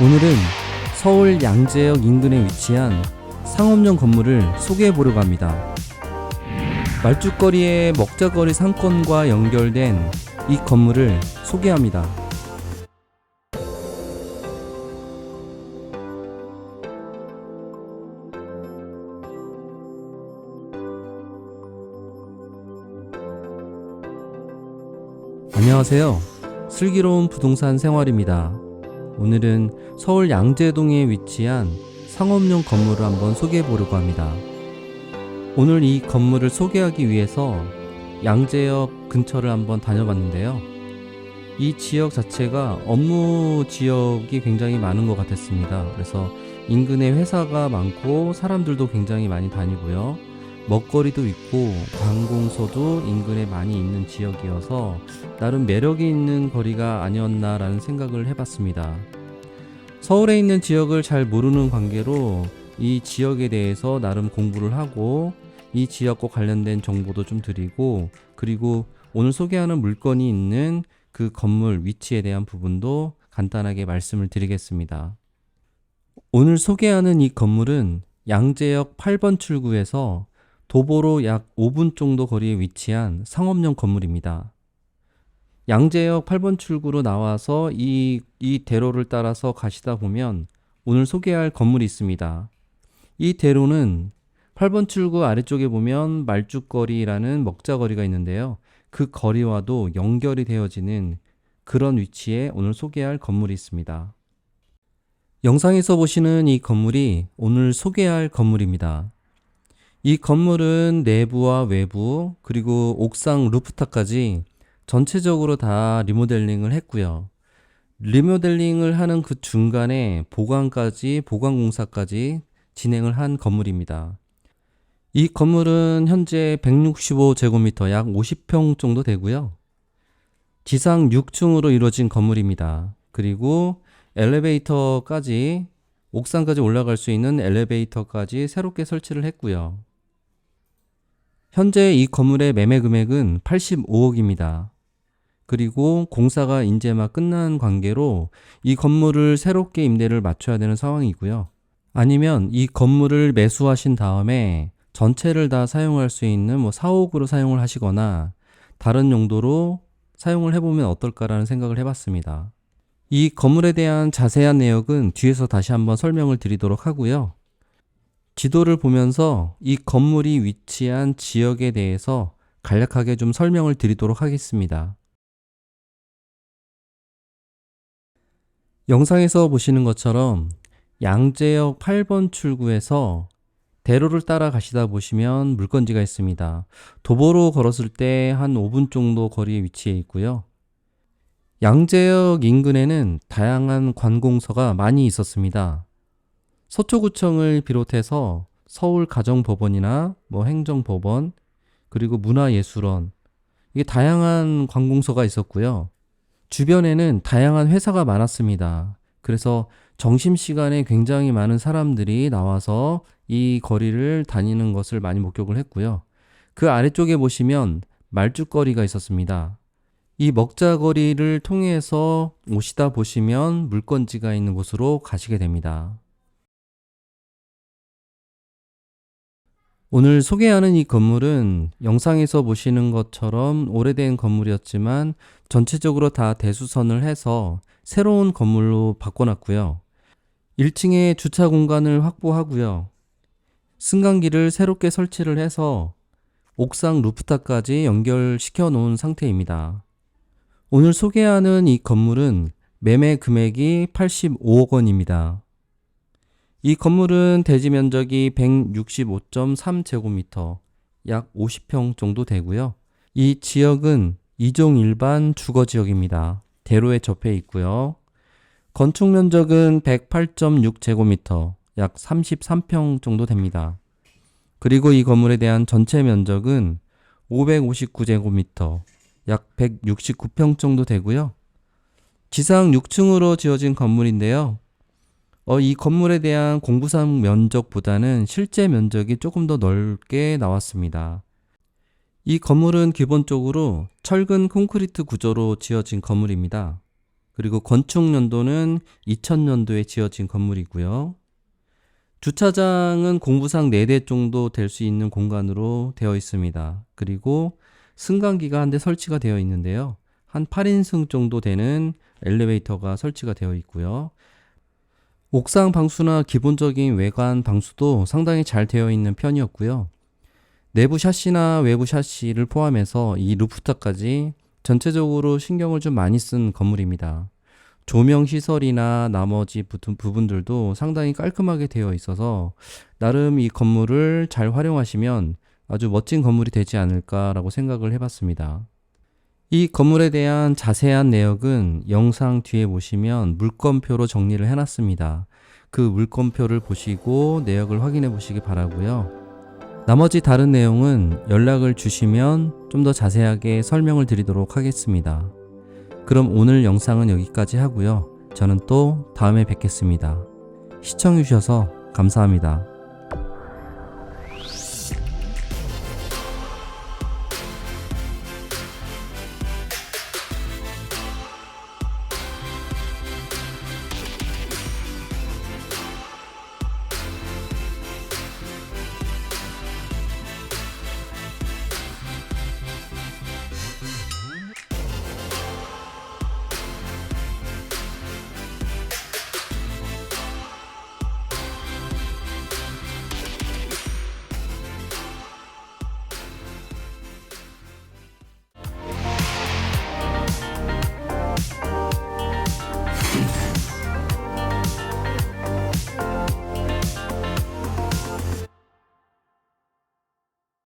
오늘은 서울 양재역 인근에 위치한 상업용 건물을 소개해 보려고 합니다. 말죽거리의 먹자거리 상권과 연결된 이 건물을 소개합니다. 안녕하세요. 슬기로운 부동산 생활입니다. 오늘은 서울 양재동에 위치한 상업용 건물을 한번 소개해 보려고 합니다. 오늘 이 건물을 소개하기 위해서 양재역 근처를 한번 다녀봤는데요. 이 지역 자체가 업무 지역이 굉장히 많은 것 같았습니다. 그래서 인근에 회사가 많고 사람들도 굉장히 많이 다니고요. 먹거리도 있고 관공서도 인근에 많이 있는 지역이어서 나름 매력이 있는 거리가 아니었나라는 생각을 해봤습니다. 서울에 있는 지역을 잘 모르는 관계로 이 지역에 대해서 나름 공부를 하고 이 지역과 관련된 정보도 좀 드리고 그리고 오늘 소개하는 물건이 있는 그 건물 위치에 대한 부분도 간단하게 말씀을 드리겠습니다. 오늘 소개하는 이 건물은 양재역 8번 출구에서 도보로 약 5분 정도 거리에 위치한 상업용 건물입니다. 양재역 8번 출구로 나와서 이, 이 대로를 따라서 가시다 보면 오늘 소개할 건물이 있습니다. 이 대로는 8번 출구 아래쪽에 보면 말죽거리라는 먹자거리가 있는데요. 그 거리와도 연결이 되어지는 그런 위치에 오늘 소개할 건물이 있습니다. 영상에서 보시는 이 건물이 오늘 소개할 건물입니다. 이 건물은 내부와 외부 그리고 옥상 루프탑까지 전체적으로 다 리모델링을 했고요. 리모델링을 하는 그 중간에 보강까지 보강 공사까지 진행을 한 건물입니다. 이 건물은 현재 165제곱미터 약 50평 정도 되고요. 지상 6층으로 이루어진 건물입니다. 그리고 엘리베이터까지 옥상까지 올라갈 수 있는 엘리베이터까지 새롭게 설치를 했고요. 현재 이 건물의 매매 금액은 85억입니다. 그리고 공사가 이제 막 끝난 관계로 이 건물을 새롭게 임대를 맞춰야 되는 상황이고요. 아니면 이 건물을 매수하신 다음에 전체를 다 사용할 수 있는 뭐 사옥으로 사용을 하시거나 다른 용도로 사용을 해보면 어떨까라는 생각을 해봤습니다. 이 건물에 대한 자세한 내역은 뒤에서 다시 한번 설명을 드리도록 하고요. 지도를 보면서 이 건물이 위치한 지역에 대해서 간략하게 좀 설명을 드리도록 하겠습니다. 영상에서 보시는 것처럼 양재역 8번 출구에서 대로를 따라 가시다 보시면 물건지가 있습니다. 도보로 걸었을 때 한 5분 정도 거리에 위치해 있고요. 양재역 인근에는 다양한 관공서가 많이 있었습니다. 서초구청을 비롯해서 서울 가정법원이나 뭐 행정법원 그리고 문화예술원 이게 다양한 관공서가 있었고요. 주변에는 다양한 회사가 많았습니다. 그래서 점심시간에 굉장히 많은 사람들이 나와서 이 거리를 다니는 것을 많이 목격을 했고요. 그 아래쪽에 보시면 말죽거리가 있었습니다. 이 먹자거리를 통해서 오시다 보시면 물건지가 있는 곳으로 가시게 됩니다. 오늘 소개하는 이 건물은 영상에서 보시는 것처럼 오래된 건물이었지만 전체적으로 다 대수선을 해서 새로운 건물로 바꿔놨고요. 1층에 주차 공간을 확보하고요. 승강기를 새롭게 설치를 해서 옥상 루프탑까지 연결시켜 놓은 상태입니다. 오늘 소개하는 이 건물은 매매 금액이 85억 원입니다. 이 건물은 대지 면적이 165.3제곱미터, 약 50평 정도 되고요. 이 지역은 이종 일반 주거 지역입니다. 대로에 접해 있고요. 건축 면적은 108.6제곱미터, 약 33평 정도 됩니다. 그리고 이 건물에 대한 전체 면적은 559제곱미터, 약 169평 정도 되고요. 지상 6층으로 지어진 건물인데요. 어, 이 건물에 대한 공부상 면적보다는 실제 면적이 조금 더 넓게 나왔습니다. 이 건물은 기본적으로 철근 콘크리트 구조로 지어진 건물입니다. 그리고 건축 연도는 2000년도에 지어진 건물이고요. 주차장은 공부상 4대 정도 될 수 있는 공간으로 되어 있습니다. 그리고 승강기가 한 대 설치가 되어 있는데요. 한 8인승 정도 되는 엘리베이터가 설치가 되어 있고요. 옥상 방수나 기본적인 외관 방수도 상당히 잘 되어 있는 편이었고요. 내부 샤시나 외부 샤시를 포함해서 이 루프탑까지 전체적으로 신경을 좀 많이 쓴 건물입니다. 조명 시설이나 나머지 부- 부분들도 상당히 깔끔하게 되어 있어서 나름 이 건물을 잘 활용하시면 아주 멋진 건물이 되지 않을까라고 생각을 해봤습니다. 이 건물에 대한 자세한 내역은 영상 뒤에 보시면 물건표로 정리를 해놨습니다. 그 물건표를 보시고 내역을 확인해 보시기 바라고요. 나머지 다른 내용은 연락을 주시면 좀 더 자세하게 설명을 드리도록 하겠습니다. 그럼 오늘 영상은 여기까지 하고요. 저는 또 다음에 뵙겠습니다. 시청해주셔서 감사합니다.